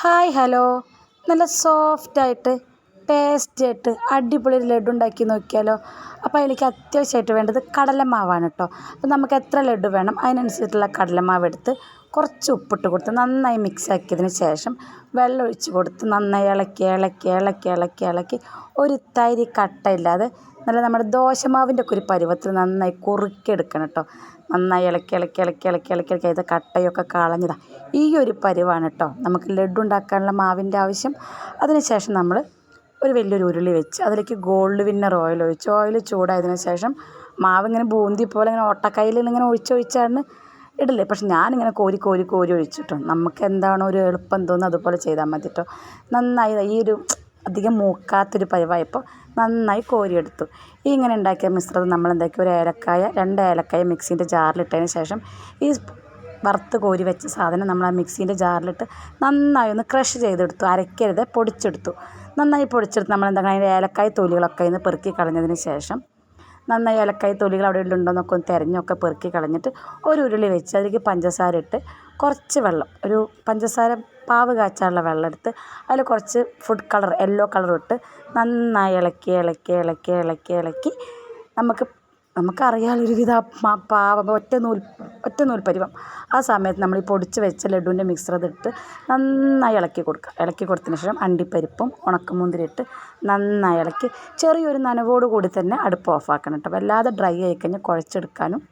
Hi hello. നല്ല സോഫ്റ്റായിട്ട് ടേസ്റ്റിയായിട്ട് അടിപൊളി ഒരു ലഡു ഉണ്ടാക്കി നോക്കിയാലോ? അപ്പോൾ അതിലേക്ക് അത്യാവശ്യമായിട്ട് വേണ്ടത് കടലമാവാണ് കേട്ടോ. അപ്പോൾ നമുക്ക് എത്ര ലഡു വേണം? അതിനനുസരിച്ചിട്ടുള്ള കടലമാവ് എടുത്ത് കുറച്ച് ഉപ്പിട്ട് കൊടുത്ത് നന്നായി മിക്സ് ആക്കിയതിന് ശേഷം വെള്ളം ഒഴിച്ച് കൊടുത്ത് നന്നായി ഇളക്കി ഇളക്കി ഇളക്കി ഇളക്കി ഇളക്കി ഒരു തരി കട്ടയില്ലാതെ നല്ല നമ്മുടെ ദോശമാവിന്റെ ഒക്കെ ഒരു പരുവത്തിൽ നന്നായി കുറുക്കിയെടുക്കണം കേട്ടോ. നന്നായി ഇളക്കി ഇളക്കി ഇളക്കി ഇളക്കി ഇളക്കി ഇളക്കി. അതിന്റെ കട്ടയൊക്കെ കളഞ്ഞതാണ് ഈ ഒരു പരുവാണ് കേട്ടോ. നമുക്ക് ലഡു ഉണ്ടാക്കാനുള്ള മാവിന്റെ ആവശ്യം. അതിന് ശേഷം നമ്മൾ ഒരു വലിയൊരു ഉരുളി വെച്ച് അതിലേക്ക് ഗോൾഡ് വിന്നർ ഓയിൽ ഒഴിച്ച് ഓയിൽ ചൂടായതിനു ശേഷം മാവ് ഇങ്ങനെ ബൂന്തി പോലെ ഇങ്ങനെ ഓട്ടക്കൈയിൽ ഇങ്ങനെ ഒഴിച്ചൊഴിച്ചാണ് ഇടില്ലേ പക്ഷെ ഞാനിങ്ങനെ കോരി കോരി കോരി ഒഴിച്ചിട്ടോ. നമുക്ക് എന്താണോ ഒരു എളുപ്പം തോന്നുന്നത് അതുപോലെ ചെയ്താൽ മതി കേട്ടോ നന്നായി ഈ ഒരു അധികം മൂക്കാത്തൊരു പരിവായപ്പോൾ നന്നായി കോരിയെടുത്തു. ഈ ഇങ്ങനെ ഉണ്ടാക്കിയ മിശ്രിതം നമ്മൾ എന്താക്കി ഒരു ഏലക്കായ രണ്ട് ഏലക്കായ മിക്സീന്റെ ജാറിലിട്ടതിന് ശേഷം ഈ വറുത്ത് കോരി വെച്ച സാധനം നമ്മൾ ആ മിക്സീന്റെ ജാറിലിട്ട് നന്നായി ഒന്ന് ക്രഷ് ചെയ്തെടുത്തു. അരയ്ക്കരുത് പൊടിച്ചെടുത്തു. നന്നായി പൊടിച്ചെടുത്ത് നമ്മൾ എന്താ അതിന്റെ ഏലക്കായ തൊലികളൊക്കെ ഇന്ന് പെറുക്കി കളഞ്ഞതിന് ശേഷം നന്നായി ഏലക്കായ തൊലികൾ അവിടെ ഉണ്ടോയെന്നൊക്കെ ഒന്ന് തിരഞ്ഞൊക്കെ പെറുക്കി കളഞ്ഞിട്ട് ഒരു ഉരുളി വെച്ച് അതിലേക്ക് പഞ്ചസാര ഇട്ട് കുറച്ച് വെള്ളം ഒരു പഞ്ചസാര പാവ് കാച്ചാനുള്ള വെള്ളം എടുത്ത് അതിൽ കുറച്ച് ഫുഡ് കളർ യെല്ലോ കളർ ഇട്ട് നന്നായി ഇളക്കി ഇളക്കി ഇളക്കി ഇളക്കി ഇളക്കി നമുക്ക് നമുക്കറിയാമല്ലോ ഒരുവിധ പാവ ഒറ്റ നൂൽ ഒറ്റ നൂൽ പരുവം ആ സമയത്ത് നമ്മൾ ഈ പൊടിച്ച് വെച്ച ലഡുവിന്റെ മിക്സർ ഇട്ട് നന്നായി ഇളക്കി കൊടുക്കുക. ഇളക്കി കൊടുത്തതിന് ശേഷം അണ്ടിപ്പരിപ്പും ഉണക്കമുന്തിരി ഇട്ട് നന്നായി ഇളക്കി ചെറിയൊരു നനവോട് കൂടി തന്നെ അടുപ്പ് ഓഫാക്കണം കേട്ടോ. വല്ലാതെ ഡ്രൈ ആയി കഴിഞ്ഞാൽ കുഴച്ചെടുക്കാനും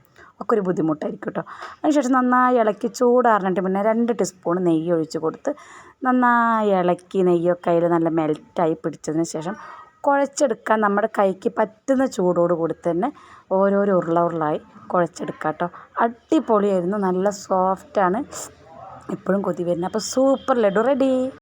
ഒക്കെ ഒരു ബുദ്ധിമുട്ടായിരിക്കും കേട്ടോ. അതിനുശേഷം നന്നായി ഇളക്കി ചൂടാറിനിട്ട് പിന്നെ രണ്ട് ടീസ്പൂൺ നെയ്യ് ഒഴിച്ച് കൊടുത്ത് നന്നായി ഇളക്കി നെയ്യൊക്കെ അതിൽ നല്ല മെൽറ്റായി പിടിച്ചതിന് ശേഷം കുഴച്ചെടുക്കാൻ നമ്മുടെ കൈക്ക് പറ്റുന്ന ചൂടോട് കൂടി തന്നെ ഓരോരോ ഉരുള ഉരുളായി കുഴച്ചെടുക്കുക കേട്ടോ. അടിപൊളിയായിരുന്നു. നല്ല സോഫ്റ്റാണ് ഇപ്പോഴും കൊതി വരുന്നത്. അപ്പോൾ സൂപ്പർ ലഡു റെഡി